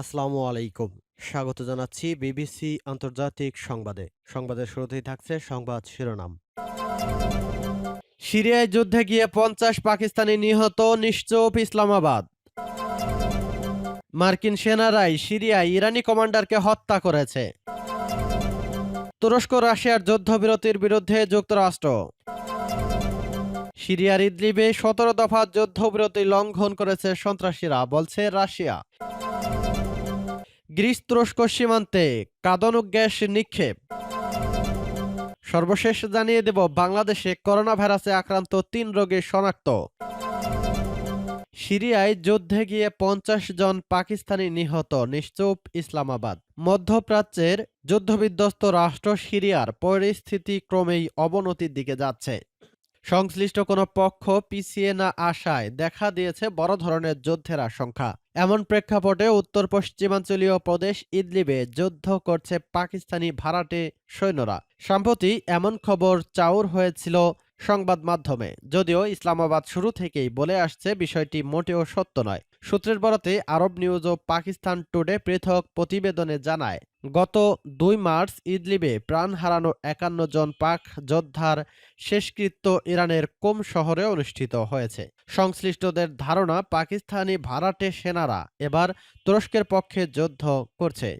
আসসালামু আলাইকুম। স্বাগত জানাচ্ছি বিবিসি আন্তর্জাতিক সংবাদে। সংবাদের শুরুতেই থাকছে সংবাদ শিরোনাম। সিরিয়ায় যুদ্ধে গিয়ে পঞ্চাশ পাকিস্তানি নিহত নিশ্চুপ ইসলামাবাদ। মার্কিন সেনারাই সিরিয়ায় ইরানি কমান্ডারকে হত্যা করেছে। তুরস্ক রাশিয়ার যুদ্ধবিরতির বিরুদ্ধে যুক্তরাষ্ট্র। সিরিয়ার ইদলিবে সতেরো দফা যুদ্ধবিরতি লঙ্ঘন করেছে সন্ত্রাসীরা, বলছে রাশিয়া। গ্রিস তুরস্ক সীমান্তে কাঁদানো গ্যাস নিক্ষেপ। সর্বশেষ জানিয়ে দেব, বাংলাদেশে করোনা ভাইরাসে আক্রান্ত তিন রোগী শনাক্ত। সিরিয়ায় যুদ্ধে গিয়ে পঞ্চাশ জন পাকিস্তানি নিহত, নিশ্চুপ ইসলামাবাদ। মধ্যপ্রাচ্যের যুদ্ধবিধ্বস্ত রাষ্ট্র সিরিয়ার পরিস্থিতি ক্রমেই অবনতির দিকে যাচ্ছে। সংশ্লিষ্ট কোনো পক্ষ পিছিয়ে না আসায় দেখা দিয়েছে বড় ধরনের যুদ্ধের আশঙ্কা। এমন প্রেক্ষাপটে উত্তর পশ্চিমাঞ্চলীয় প্রদেশ ইদলিবে যুদ্ধ করছে পাকিস্তানি ভাড়াটে সৈন্যরা। সম্প্রতি এমন খবর চাউর হয়েছিল সংবাদ মাধ্যমে, যদিও ইসলামাবাদ শুরু থেকেই বলে আসছে বিষয়টি মোটেও সত্য নয়। সূত্রের বরাতে আরব নিউজ ও পাকিস্তান টুডে পৃথক প্রতিবেদনে জানায়, গত দুই মার্চ ইদলিবে প্রাণ হারানো একান্ন জন পাক যোদ্ধার শেষকৃত্য ইরানের কোম শহরে অনুষ্ঠিত হয়েছে। সংশ্লিষ্টদের ধারণা, পাকিস্তানি ভাড়াটে সেনারা এবার তুরস্কের পক্ষে যুদ্ধ করছে।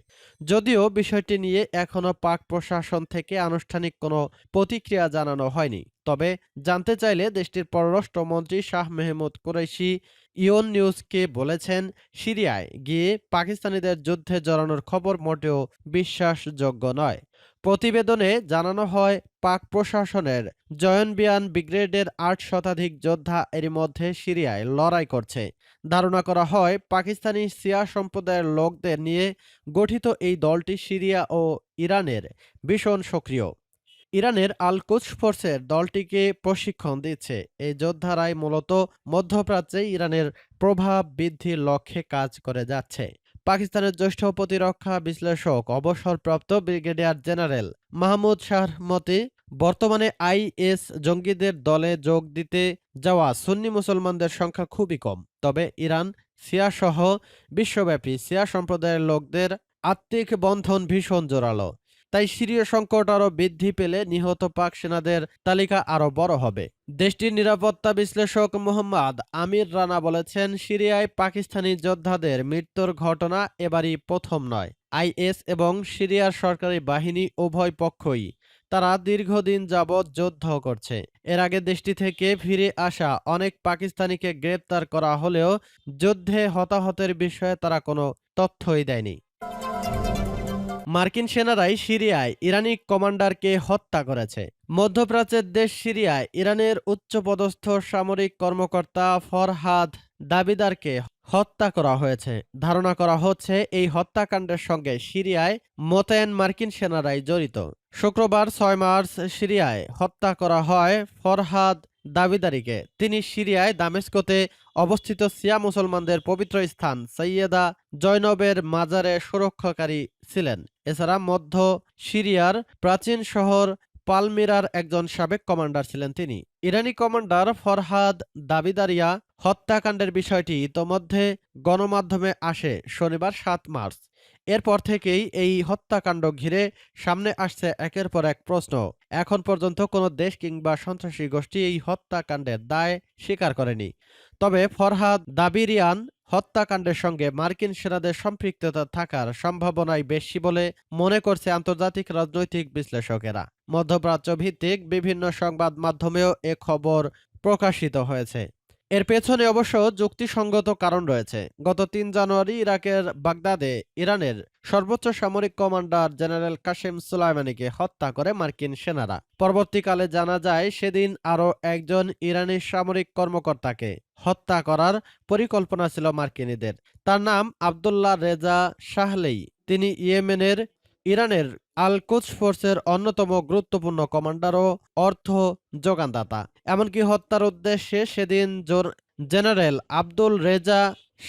যদিও বিষয়টি নিয়ে এখনও পাক প্রশাসন থেকে আনুষ্ঠানিক কোনো প্রতিক্রিয়া জানানো হয়নি। তবে জানতে চাইলে দেশটির পররাষ্ট্রমন্ত্রী শাহ মেহমুদ কুরাইশি ইয়ন নিউজকে বলেছেন, সিরিয়ায় গিয়ে পাকিস্তানিদের যুদ্ধে জড়ানোর খবর মোটেও বিশ্বাসযোগ্য নয়। প্রতিবেদনে জানানো হয়, পাক প্রশাসনের জয়নবিয়ান ব্রিগেডের আট শতাধিক যোদ্ধা এরই মধ্যে সিরিয়ায় লড়াই করছে। ধারণা করা হয়, পাকিস্তানি সিয়া সম্প্রদায়ের লোকদের নিয়ে গঠিত এই দলটি সিরিয়া ও ইরানের ভীষণ সক্রিয়। ইরানের আল কুদস ফোর্সের দলটিকে প্রশিক্ষণ দিচ্ছে। এই যোদ্ধারাই মূলত মধ্যপ্রাচ্যে ইরানের প্রভাব বৃদ্ধির লক্ষ্যে কাজ করে যাচ্ছে। পাকিস্তানের জ্যেষ্ঠ প্রতিরক্ষা বিশ্লেষক, অবসরপ্রাপ্ত ব্রিগেডিয়ার জেনারেল মাহমুদ শাহর মতে বর্তমানে আইএস জঙ্গিদের দলে যোগ দিতে যাওয়া সুন্নি মুসলমানদের সংখ্যা খুবই কম। তবে ইরান সিয়া সহ বিশ্বব্যাপী সিয়া সম্প্রদায়ের লোকদের আত্মিক বন্ধন ভীষণ জোরালো। তাই সিরীয় সংকট আরও বৃদ্ধি পেলে নিহত পাক সেনাদের তালিকা আরও বড় হবে। দেশটির নিরাপত্তা বিশ্লেষক মোহাম্মদ আমির রানা বলেছেন, সিরিয়ায় পাকিস্তানি যোদ্ধাদের মৃত্যুর ঘটনা এবারই প্রথম নয়। আইএস এবং সিরিয়ার সরকারি বাহিনী উভয় পক্ষই তারা দীর্ঘদিন যাবৎ যুদ্ধ করছে। এর আগে দেশটি থেকে ফিরে আসা অনেক পাকিস্তানিকে গ্রেপ্তার করা হলেও যুদ্ধে হতাহতের বিষয়ে তারা কোনো তথ্যই দেয়নি। মার্কিন সেনারাই সিরিয়ায় ইরানি কমান্ডারকে হত্যা করেছে। মধ্যপ্রাচ্যের দেশ সিরিয়ায় ইরানের উচ্চপদস্থ সামরিক কর্মকর্তা ফরহাদ দাবিদারকে হত্যা করা হয়েছে। ধারণা করা হচ্ছে, এই হত্যাকাণ্ডের সঙ্গে সিরিয়ায় মোতায়েন মার্কিন সেনারাই জড়িত। শুক্রবার ছয় মার্চ সিরিয়ায় হত্যা করা হয় ফরহাদ দাবিদারিকে। তিনি সিরিয়ায় দামেস্কোতে অবস্থিত সিয়া মুসলমানদের পবিত্র স্থান সৈয়দা জৈনবের মাজারে সুরক্ষাকারী ছিলেন। এছাড়া মধ্য সিরিয়ার প্রাচীন শহর পালমিরার একজন সাবেক কমান্ডার ছিলেন তিনি। ইরানি কমান্ডার ফরহাদ দাবিদারিয়া হত্যাকাণ্ডের বিষয়টি ইতোমধ্যে গণমাধ্যমে আসে শনিবার সাত মার্চ। এরপর থেকেই এই হত্যাকাণ্ড ঘিরে সামনে আসছে একের পর এক প্রশ্ন। এখন পর্যন্ত কোনো দেশ কিংবা সন্ত্রাসী গোষ্ঠী এই হত্যাকাণ্ডের দায় স্বীকার করেনি। তবে ফরহাদ দাবিরিয়ান হত্যাকাণ্ডের সঙ্গে মার্কিন সেনাদের সম্পৃক্ততা থাকার সম্ভাবনাই বেশি বলে মনে করছে আন্তর্জাতিক রাজনৈতিক বিশ্লেষকেরা। মধ্যপ্রাচ্য ভিত্তিক বিভিন্ন সংবাদ মাধ্যমেও এ খবর প্রকাশিত হয়েছে। এর পেছনে অবশ্য যুক্তিসঙ্গত কারণ রয়েছে। গত তিন জানুয়ারি ইরাকের বাগদাদে ইরানের সর্বোচ্চ সামরিক কমান্ডার জেনারেল কাশেম সুলাইমানিকে হত্যা করে মার্কিন সেনারা। পরবর্তীকালে জানা যায়, সেদিন আরও একজন ইরানি সামরিক কর্মকর্তাকে হত্যা করার পরিকল্পনা ছিল মার্কিনীদের। তার নাম আবদুল্লাহ রেজা শাহলেই। তিনি ইয়েমেনের, ইরানের আল কুদস ফোর্সের অন্যতম গুরুত্বপূর্ণ কমান্ডার ও অর্থ যোগানদাতা। এমনকি হত্যার উদ্দেশ্যে সেদিন জেনারেল আব্দুল রেজা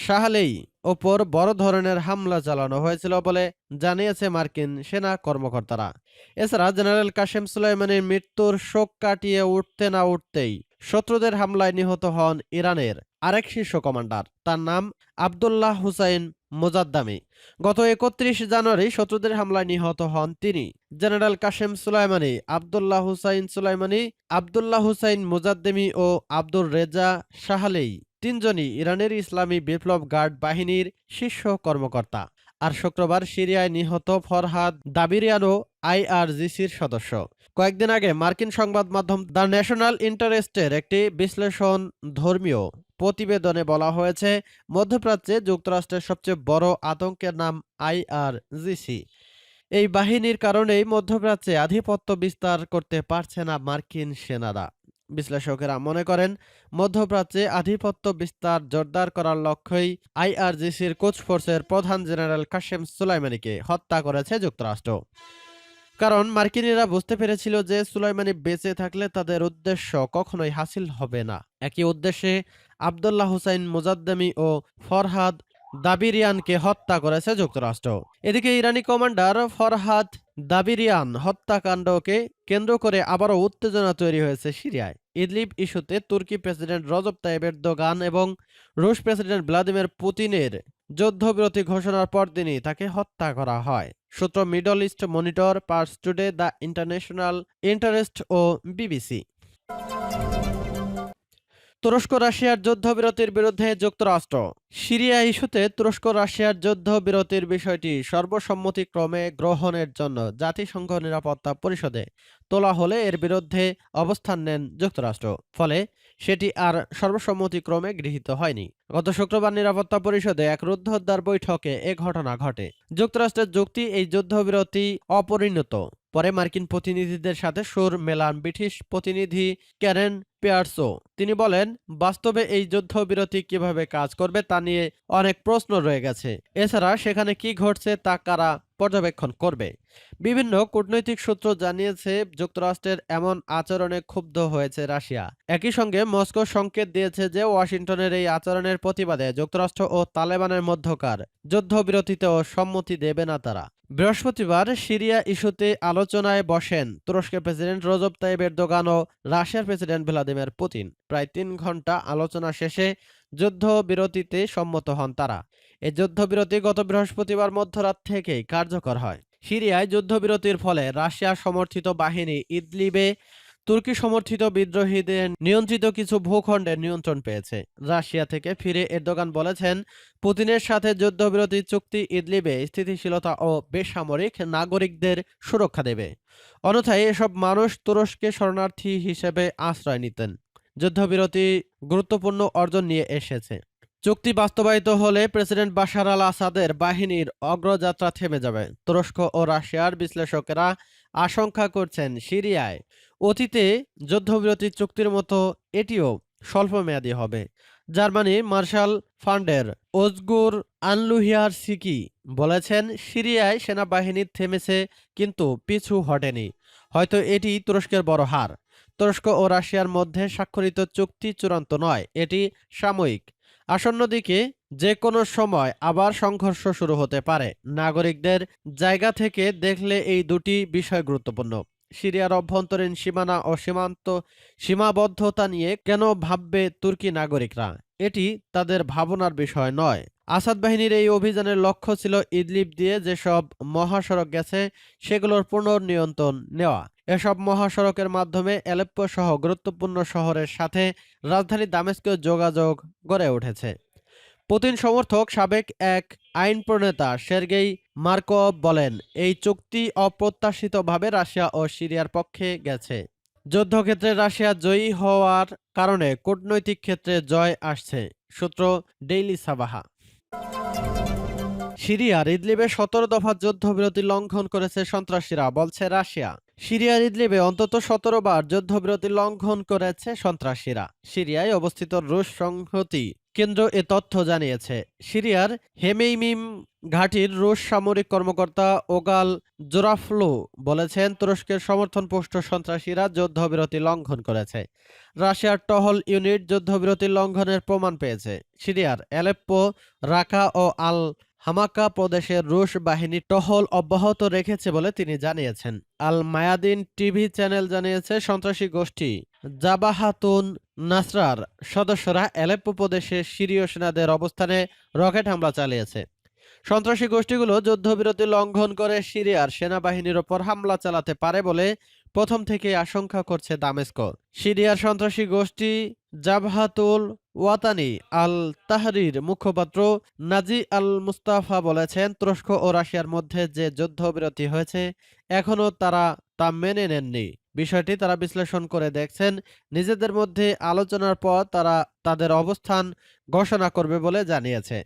শাহলেই ওপর বড় ধরনের হামলা চালানো হয়েছিল বলে জানিয়েছে মার্কিন সেনা কর্মকর্তারা। এছাড়া জেনারেল কাশেম সুলাইমানের মৃত্যুর শোক কাটিয়ে উঠতে না উঠতেই শত্রুদের হামলায় নিহত হন ইরানের আরেক শীর্ষ কমান্ডার। তার নাম আবদুল্লাহ হুসাইন মোজাদ্দামি গত একত্রিশ জানুয়ারি শত্রুদের হামলায় নিহত হন তিনি। General Qasem Soleimani, Abdullah Hussain Soleimani, Abdullah Hussain Mojaddedi ও আব্দুর রেজা শাহালেই। তিনজনই ইরানের ইসলামী বিপ্লব গার্ড বাহিনীর শীর্ষ কর্মকর্তা। আর শুক্রবার সিরিয়ায় নিহত ফরহাদ দাবিরিয়ানো আইআরজিসির সদস্য। কয়েকদিন আগে মার্কিন সংবাদ মাধ্যম দ্য ন্যাশনাল ইন্টারেস্টের একটি বিশ্লেষণ ধর্মীয় প্রতিবেদনে বলা হয়েছে, মধ্যপ্রাচ্যে যুক্তরাষ্ট্রের সবচেয়ে বড় আতঙ্কের নাম আইআরজিসি। এই বাহিনীর কারণেই মধ্যপ্রাচ্যে আধিপত্য বিস্তার করতে পারছে না মার্কিন সেনারা। বিশ্লেষকেরা মনে করেন, মধ্যপ্রাচ্যে আধিপত্য বিস্তার জোরদার করার লক্ষ্যেই আইআরজিসির কোচ ফোর্সের প্রধান জেনারেল কাশেম সুলাইমানিকে হত্যা করেছে যুক্তরাষ্ট্র। কারণ মার্কিনীরা বুঝতে পেরেছিল যে সুলাইমানি বেঁচে থাকলে তাদের উদ্দেশ্য কখনোই হাসিল হবে না। একই উদ্দেশ্যে আবদুল্লাহ হুসাইন মুজাদ্দামি ও ফরহাদ দাবিরিয়ানকে হত্যা করেছে যুক্তরাষ্ট্র। এদিকে ইরানি কমান্ডার ফরহাদ দাবিরিয়ান হত্যাকাণ্ডকে কেন্দ্র করে আবারও উত্তেজনা তৈরি হয়েছে সিরিয়ায়। ইদলিব ইস্যুতে তুর্কি প্রেসিডেন্ট রজব তাইব এরদোগান এবং রুশ প্রেসিডেন্ট ভ্লাদিমির পুতিনের যুদ্ধবিরতি ঘোষণার পর তিনি তাকে হত্যা করা হয়। সূত্র Middle East Monitor Pars Today the International Interest O BBC. তুরস্ক রাশিয়ার যুদ্ধবিরতির বিরুদ্ধে যুক্তরাষ্ট্র। সিরিয়া ইস্যুতে তুরস্ক, রাশিয়ার যুদ্ধবিরতির বিষয়টি সর্বসম্মতিক্রমে গ্রহণের জন্য জাতিসংঘ নিরাপত্তা পরিষদে তোলা হলে এর বিরুদ্ধে অবস্থান নেন যুক্তরাষ্ট্র। ফলে সেটি আর সর্বসম্মতিক্রমে গৃহীত হয়নি। গত শুক্রবার নিরাপত্তা পরিষদে এক রুদ্ধদ্বার বৈঠকে এ ঘটনা ঘটে। যুক্তরাষ্ট্রের যুক্তি এই যুদ্ধবিরতি অপরিণত। পরে মার্কিন প্রতিনিধিদের সাথে সুর মেলান ব্রিটিশ প্রতিনিধি ক্যারেন পেয়ারসো। তিনি বলেন, বাস্তবে এই যুদ্ধবিরতি কীভাবে কাজ করবে তা নিয়ে অনেক প্রশ্ন রয়ে গেছে। এছাড়া সেখানে কি ঘটছে তা কারা পর্যবেক্ষণ করবে? বিভিন্ন কূটনৈতিক সূত্র জানিয়েছে, যুক্তরাষ্ট্রের এমন আচরণে ক্ষুব্ধ হয়েছে রাশিয়া। একই সঙ্গে মস্কো সংকেত দিয়েছে যে ওয়াশিংটনের এই আচরণের প্রতিবাদে যুক্তরাষ্ট্র ও তালেবানের মধ্যকার যুদ্ধবিরতিতেও সম্মতি দেবে না তারা। বৃহস্পতিবার সিরিয়া ইস্যুতে আলোচনায় বসেন তুরস্কের প্রেসিডেন্ট রজব তাইব এরদোগান ও রাশিয়ার প্রেসিডেন্ট ভ্লাদিমির পুতিন। প্রায় তিন ঘণ্টা আলোচনা শেষে যুদ্ধবিরতিতে সম্মত হন তারা। এই যুদ্ধবিরতি গত বৃহস্পতিবার মধ্যরাত থেকেই কার্যকর হয়। সিরিয়ায় যুদ্ধবিরতির ফলে রাশিয়া সমর্থিত বাহিনী ইদলিবে তুর্কি সমর্থিত বিদ্রোহীদের নিয়ন্ত্রিত কিছু ভূখণ্ডের নিয়ন্ত্রণ পেয়েছে। রাশিয়া থেকে ফিরে এরদোগান বলেছেন, পুতিনের সাথে যুদ্ধবিরতি চুক্তি ইদলিবে স্থিতিশীলতা ও বেসামরিক নাগরিকদের সুরক্ষা দেবে। অন্যথায় এসব মানুষ তুরস্কে শরণার্থী হিসেবে আশ্রয় নিতেন। যুদ্ধবিরতি গুরুত্বপূর্ণ অর্জন নিয়ে এসেছে। চুক্তি বাস্তবায়িত হলে প্রেসিডেন্ট বাশার আল আসাদের বাহিনীর অগ্রযাত্রা থেমে যাবে। তুরস্ক ও রাশিয়ার বিশ্লেষকেরা আশঙ্কা করছেন, সিরিয়ায় অতীতে যুদ্ধবিরতি চুক্তির মতো এটিও স্বল্পমেয়াদী হবে। জার্মানি মার্শাল ফান্ডের ওজগুর আনলুহিয়ার সিকি বলেছেন, সিরিয়ায় সেনাবাহিনী থেমেছে কিন্তু পিছু হটেনি। হয়তো এটি তুরস্কের বড় হার। তুরস্ক ও রাশিয়ার মধ্যে স্বাক্ষরিত চুক্তি চূড়ান্ত নয়, এটি সাময়িক। আসন্ন দিকে যে কোনো সময় আবার সংঘর্ষ শুরু হতে পারে। নাগরিকদের জায়গা থেকে দেখলে এই দুটি বিষয় গুরুত্বপূর্ণ। সিরিয়ার অভ্যন্তরীণ সীমানা ও সীমান্ত সীমাবদ্ধতা নিয়ে কেন ভাববে তুর্কি নাগরিকরা? এটি তাদের ভাবনার বিষয় নয়। আসাদ বাহিনীর এই অভিযানের লক্ষ্য ছিল ইদলিপ দিয়ে যেসব মহাসড়ক গেছে, সেগুলোর পুনর্নিয়ন্ত্রণ নেওয়া। এসব মহাসড়কের মাধ্যমে এলেপ্পো সহ গুরুত্বপূর্ণ শহরের সাথে রাজধানী দামেস্কেও যোগাযোগ গড়ে উঠেছে। পুতিন সমর্থক সাবেক এক আইন প্রণেতা সের্গেই মার্কভ বলেন, এই চুক্তি অপ্রত্যাশিতভাবে রাশিয়া ও সিরিয়ার পক্ষে গেছে। যুদ্ধক্ষেত্রে রাশিয়া জয়ী হওয়ার কারণে কূটনৈতিক ক্ষেত্রে জয় আসছে। সূত্র ডেইলি সাবাহা। সিরিয়ার ইদলিবে সতেরো দফা যুদ্ধবিরতি লঙ্ঘন করেছে সন্ত্রাসীরা, বলছে রাশিয়া। সিরিয়ার ইদলিবে অন্তত সতেরো বার যুদ্ধবিরতি লঙ্ঘন করেছে সন্ত্রাসীরা। সিরিয়ায় অবস্থিত রুশ সংহতি কেন্দ্র এ তথ্য জানিয়েছে। সিরিয়ার হেমেইমিম ঘাটির রুশ সামরিক কর্মকর্তা ওগাল জোরাফলু বলেছেন, তুরস্কের সমর্থনপুষ্ট সন্ত্রাসীরা যুদ্ধবিরতি লঙ্ঘন করেছে। রাশিয়ার টহল ইউনিট যুদ্ধবিরতি লঙ্ঘনের প্রমাণ পেয়েছে। সিরিয়ার অ্যালেপ্পো রাখা ও আল হামাকা প্রদেশের রুশ বাহিনী টহল অব্যাহত রেখেছে বলে তিনি জানিয়েছেন। আল মায়াদিন টিভি চ্যানেল জানিয়েছে, সন্ত্রাসী গোষ্ঠী জাবাহাতুন নাসরার সদস্যরা অ্যালেপ্পো প্রদেশে সিরীয় সেনাদের অবস্থানে রকেট হামলা চালিয়েছে। সন্ত্রাসী গোষ্ঠীগুলো যুদ্ধবিরতি লঙ্ঘন করে সিরিয়ার সেনাবাহিনীর ওপর হামলা চালাতে পারে বলে প্রথম থেকে আশঙ্কা করছে দামেস্ক। সিরিয়ার সন্ত্রাসী গোষ্ঠী জাবহাতুল ওয়াতানি আল তাহরির মুখপাত্র নাজি আল মুস্তাফা বলেছেন, তুরস্ক ও রাশিয়ার মধ্যে যে যুদ্ধবিরতি হয়েছে, এখনও তারা তা মেনে নেননি। বিষয়টি তারা বিশ্লেষণ করে দেখছেন, নিজেদের মধ্যে আলোচনার পর তারা তাদের অবস্থান ঘোষণা করবে বলে জানিয়েছে।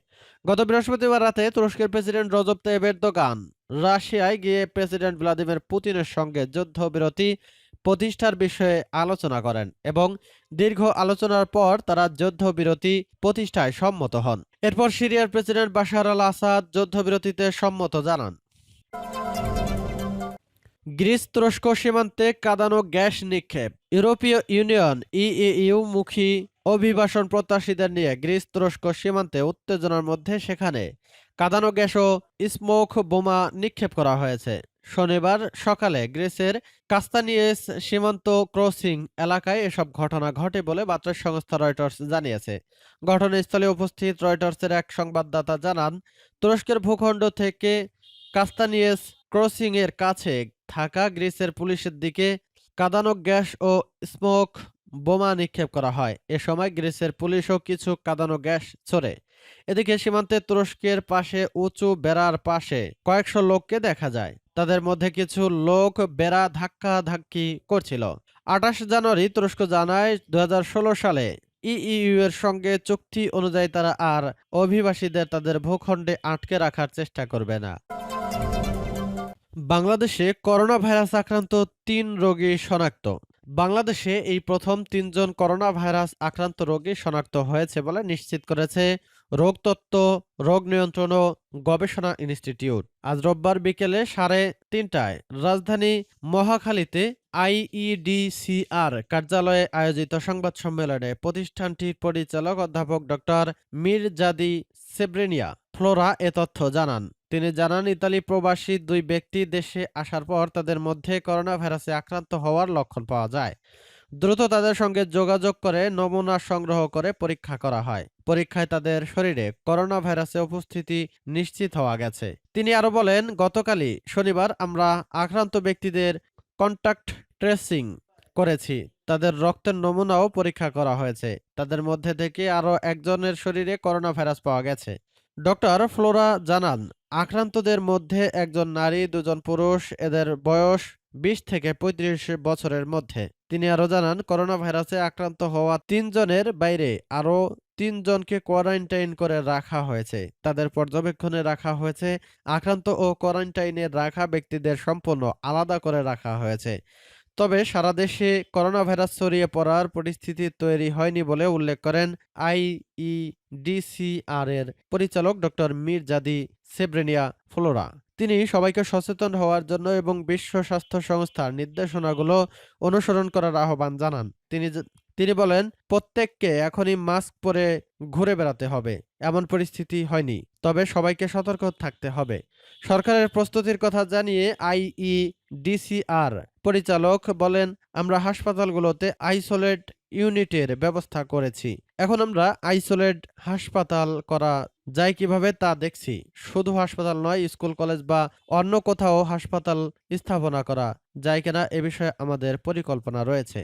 গত বৃহস্পতিবার রাতে তুরস্কের প্রেসিডেন্ট রজব তাইয়িপ এরদোগান রাশিয়ায় গিয়ে প্রেসিডেন্ট ভ্লাদিমির পুতিনের সঙ্গে যুদ্ধবিরতি প্রতিষ্ঠার বিষয়ে আলোচনা করেন এবং দীর্ঘ আলোচনার পর তারা যুদ্ধবিরতি প্রতিষ্ঠায় সম্মত হন। এরপর সিরিয়ার প্রেসিডেন্ট বাশার আল আসাদ যুদ্ধবিরতিতে সম্মত জানান। গ্রিস তুরস্ক সীমান্তে কাদানো গ্যাস নিক্ষেপ। ইউরোপীয় ইউনিয়ন ইইউ মুখী অভিবাসন প্রত্যাশীদের নিয়ে গ্রিস তুরস্ক সীমান্তে উত্তেজনার মধ্যে সেখানে কাঁদানো গ্যাস ও স্মোক বোমা নিক্ষেপ করা হয়েছে। শনিবার সকালে গ্রেসের কাস্তানিয়েস সীমান্ত ক্রসিং এলাকায় এসব ঘটনা ঘটে বলে বার্তা সংস্থা রয়টার্স জানিয়েছে। ঘটনাস্থলে উপস্থিত রয়টার্সের এক সংবাদদাতা জানান, তুরস্কের ভূখণ্ড থেকে কাস্তানিয়েস ক্রসিং এর কাছে থাকা গ্রিসের পুলিশের দিকে কাঁদানো গ্যাস ও স্মোক বোমা নিক্ষেপ করা হয়। এ সময় গ্রিসের পুলিশও কিছু কাদানো গ্যাস ছোড়ে। এদিকে সীমান্তে তুরস্কের পাশে উঁচু বেড়ার পাশে কয়েকশো লোককে দেখা যায়। তাদের মধ্যে কিছু লোক বেড়া ধাক্কা ধাক্কি করছিল। আঠাশ জানুয়ারি তুরস্ক জানায় দু সালে ইইউ এর সঙ্গে চুক্তি অনুযায়ী তারা আর অভিবাসীদের তাদের ভূখণ্ডে আটকে রাখার চেষ্টা করবে না। বাংলাদেশে করোনা ভাইরাস আক্রান্ত তিন রোগী শনাক্ত। বাংলাদেশে এই প্রথম তিনজন করোনা ভাইরাস আক্রান্ত রোগী শনাক্ত হয়েছে বলে নিশ্চিত করেছে রোগতত্ত্ব রোগ নিয়ন্ত্রণ ও গবেষণা ইনস্টিটিউট। আজ রোববার বিকেলে সাড়ে তিনটায় রাজধানী মহাখালীতে আইইডিসিআর কার্যালয়ে আয়োজিত সংবাদ সম্মেলনে প্রতিষ্ঠানটির পরিচালক অধ্যাপক ডক্টর মিরজাদি সেব্রেনিয়া ফ্লোরা এ তথ্য জানান। তিনি জানান, ইতালি প্রবাসী দুই ব্যক্তি দেশে আসার পর তাদের মধ্যে করোনা ভাইরাসে আক্রান্ত হওয়ার লক্ষণ পাওয়া যায়। দ্রুত তাদের সঙ্গে যোগাযোগ করে নমুনা সংগ্রহ করে পরীক্ষা করা হয়। পরীক্ষায় তাদের শরীরে করোনা ভাইরাসে উপস্থিতি নিশ্চিত হওয়া গেছে। তিনি আরও বলেন, গতকালই শনিবার আমরা আক্রান্ত ব্যক্তিদের কন্টাক্ট ট্রেসিং করেছি। তাদের রক্তের নমুনাও পরীক্ষা করা হয়েছে। তাদের মধ্যে থেকে আরও একজনের শরীরে করোনা ভাইরাস পাওয়া গেছে। ডক্টর ফ্লোরা জানান, আক্রান্তদের মধ্যে একজন নারী, দুজন পুরুষ, এদের বয়স বিশ থেকে পঁয়ত্রিশ বছরের মধ্যে। তিনি আরও জানান করোনা ভাইরাসে আক্রান্ত হওয়া তিনজনের বাইরে আরও তিনজনকে কোয়ারেন্টাইন করে রাখা হয়েছে। তাদের পর্যবেক্ষণে রাখা হয়েছে, আক্রান্ত ও কোয়ারেন্টাইনে রাখা ব্যক্তিদের সম্পূর্ণ আলাদা করে রাখা হয়েছে। তবে সারা দেশে করোনা ভাইরাস ছড়িয়ে পড়ার পরিস্থিতি তৈরি হয়নি বলে উল্লেখ করেন আইইডিসিআর এর পরিচালক ডক্টর মির্জাদি সেব্রেনিয়া ফ্লোরা। তিনি সবাইকে সচেতন হওয়ার জন্য এবং বিশ্ব স্বাস্থ্য সংস্থার নির্দেশনাগুলো অনুসরণ করার আহ্বান জানান। তিনি তিনি বলেন, প্রত্যেককে এখনই মাস্ক পরে ঘুরে বেড়াতে হবে। এমন পরিস্থিতি হয়নি। তবে সবাইকে সতর্ক থাকতে হবে। সরকারের প্রস্তুতির কথা জানিয়ে আইইডিসিআর পরিচালক বলেন আমরা হাসপাতালগুলোতে আইসোলেট ইউনিটের ব্যবস্থা করেছি। এখন আমরা আইসোলেট হাসপাতাল করা যায় কীভাবে তা দেখছি। শুধু হাসপাতাল নয়, স্কুল, কলেজ বা অন্য কোথাও হাসপাতাল স্থাপনা করা যায় কিনা এ বিষয়ে আমাদের পরিকল্পনা রয়েছে।